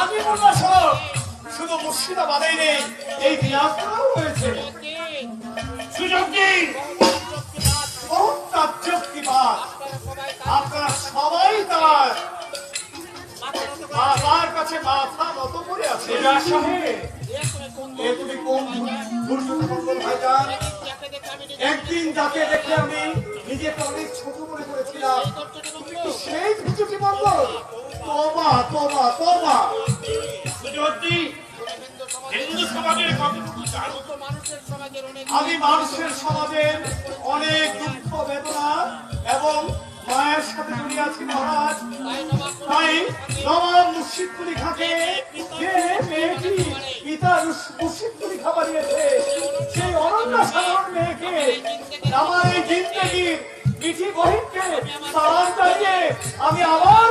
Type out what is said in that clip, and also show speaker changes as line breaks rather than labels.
আমি মোল্লা সাহেব শুধু মুর্শিদাবাদেই নেই এই দিনাজপুরেও রয়েছে।
সুযোগ
আপনারা সবাই তার বাবার কাছে মাথা নত করে আছে। ভাইজান? একদিন যাকে দেখে আমি নিজেকে অনেক ছোট মনে করেছিলাম। তোবা তোবা তোবা।
সুযোগ হিন্দু সমাজের কতটুকু জানো
আমি মানুষের সমাজের অনেক দুঃখ বেদনা এবং মায়ের সাথে জড়িয়ে আছি মহারাজ। তাই নবাব মুর্শিদপুরি যে মেয়েটি পিতা মুর্শিদপুরি খাবার দিয়েছে সেই অনন্য সাধারণ মেয়েকে আমার এই জিন্দগির মিঠি বহিনকে সালাম জানিয়ে আমি আবার